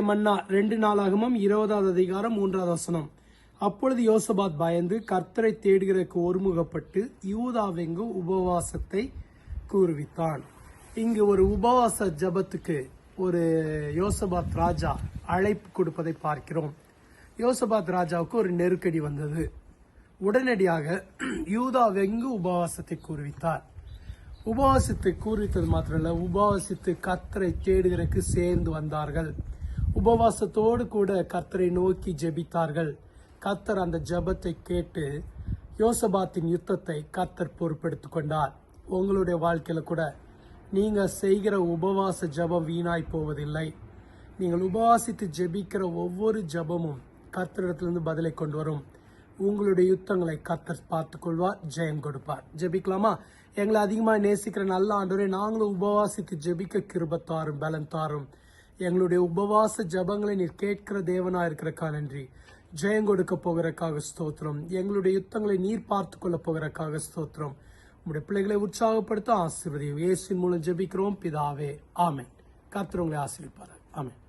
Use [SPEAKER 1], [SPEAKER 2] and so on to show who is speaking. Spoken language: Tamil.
[SPEAKER 1] மன்னா ரெண்டு நாளாகமும் இருபதாவது அதிகாரம் மூன்றாவது வசனம். அப்பொழுது யோசபாத் பயந்து கர்த்தரை தேடுகிறக்கு ஒருமுகப்பட்டு யூதாவெங்கு உபவாசத்தை கூறுவித்தான். இங்கு ஒரு உபவாச ஜபத்துக்கு ஒரு யோசபாத் ராஜா அழைப்பு கொடுப்பதை பார்க்கிறோம். யோசபாத் ராஜாவுக்கு ஒரு நெருக்கடி வந்தது. உடனடியாக யூதாவெங்கு உபவாசத்தை கூறுவித்தார். உபவாசத்தை கூறுவித்தது மாத்திரம் இல்லை உபவாசித்து கத்தரை தேடுகிறக்கு சேர்ந்து வந்தார்கள். உபவாசத்தோடு கூட கர்த்தரை நோக்கி ஜெபித்தார்கள். கத்தர் அந்த ஜபத்தை கேட்டு யோசபாத்தின் யுத்தத்தை கத்தர் பொறுப்பெடுத்து கொண்டார். உங்களுடைய வாழ்க்கையில் கூட நீங்கள் செய்கிற உபவாச ஜெபம் வீணாய் போவதில்லை. நீங்கள் உபவாசித்து ஜெபிக்கிற ஒவ்வொரு ஜெபமும் கர்த்தரிடத்திலிருந்து பதிலை கொண்டு வரும். உங்களுடைய யுத்தங்களை கர்த்தர் பார்த்து கொள்வார் ஜெயம் கொடுப்பார். ஜெபிக்கலாமா? எங்களை அதிகமாக நேசிக்கிற நல்ல ஆண்டோரே நாங்களும் உபவாசித்து ஜெபிக்க கிருப தாரும் பலன் தாரும். எங்களுடைய உபவாச ஜெபங்களை நீர் கேட்கிற தேவனா இருக்கிறக்கா நன்றி. ஜெயம் கொடுக்க போகிறக்காக ஸ்தோத்திரம். எங்களுடைய யுத்தங்களை நீர் பார்த்து கொள்ள போகிறக்காக ஸ்தோத்திரம். உங்களுடைய பிள்ளைகளை உற்சாகப்படுத்த ஆசீர்வதியும். இயேசின் மூலம் ஜெபிக்கிறோம். பிதாவே. ஆமேன். கர்த்தர் உங்களை ஆசீர்விப்பார் ஆமென்.